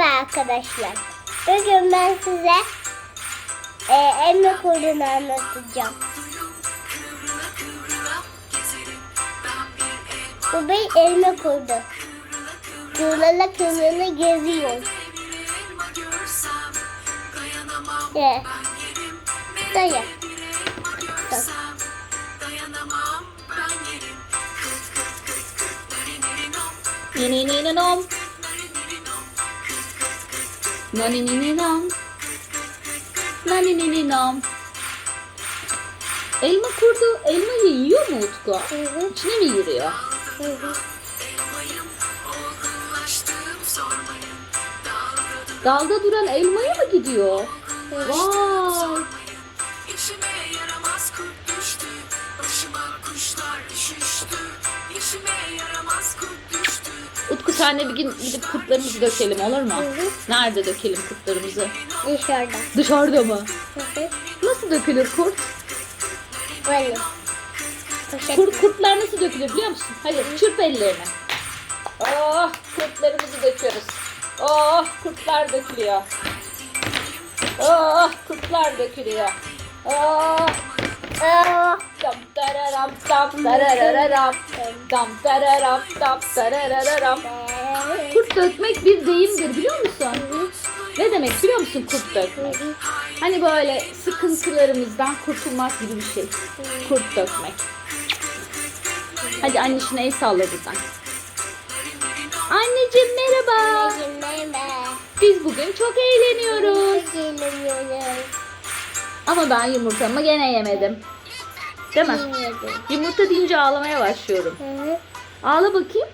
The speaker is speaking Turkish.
Merhaba arkadaşlar. Bugün ben size e, elma kurdunu anlatacağım. Bu bir elma kurdu. Kıvrıla kıvrıla geziyor. Ye. Daya. Bak. Ninininom. Naninininom. Naninininom. Elma kurdu elmayı yiyor mu Utku? Hı hı, İçine mi giriyor? hı hı. Dalda duran elmaya mı gidiyor? Vay. İşime yaramaz kurt düştü. Başıma kuşlar üşüştü. İşime yaramaz kurt düştü. Utku senle bir gün gidip kurtlarımızı dökelim olur mu? Hı hı. Nerede dökelim kurtlarımızı? Dışarıda. Dışarıda mı? Hı hı. Nasıl dökülür kurt? Böyle. Poşet. Kurt, kurtlar nasıl dökülür biliyor musun? Hadi çırp ellerini. Oh kurtlarımızı döküyoruz. Oh kurtlar dökülüyor. Oh kurtlar dökülüyor. Oh Aa, dam dam tarararam dam tararam dam tarararam. Kurt dökmek bir deyimdir biliyor musun? Ne demek biliyor musun kurt dökmek? Hani böyle sıkıntılarımızdan kurtulmak gibi bir şey. Kurt dökmek. Hadi annişine el salla buradan. Anneciğim merhaba. Anneciğim merhaba. Biz bugün çok eğleniyoruz. Çok eğleniyoruz. Ama ben yumurtamı gene yemedim. Değil mi? Yumurta deyince ağlamaya başlıyorum. Hı hı. Ağla bakayım.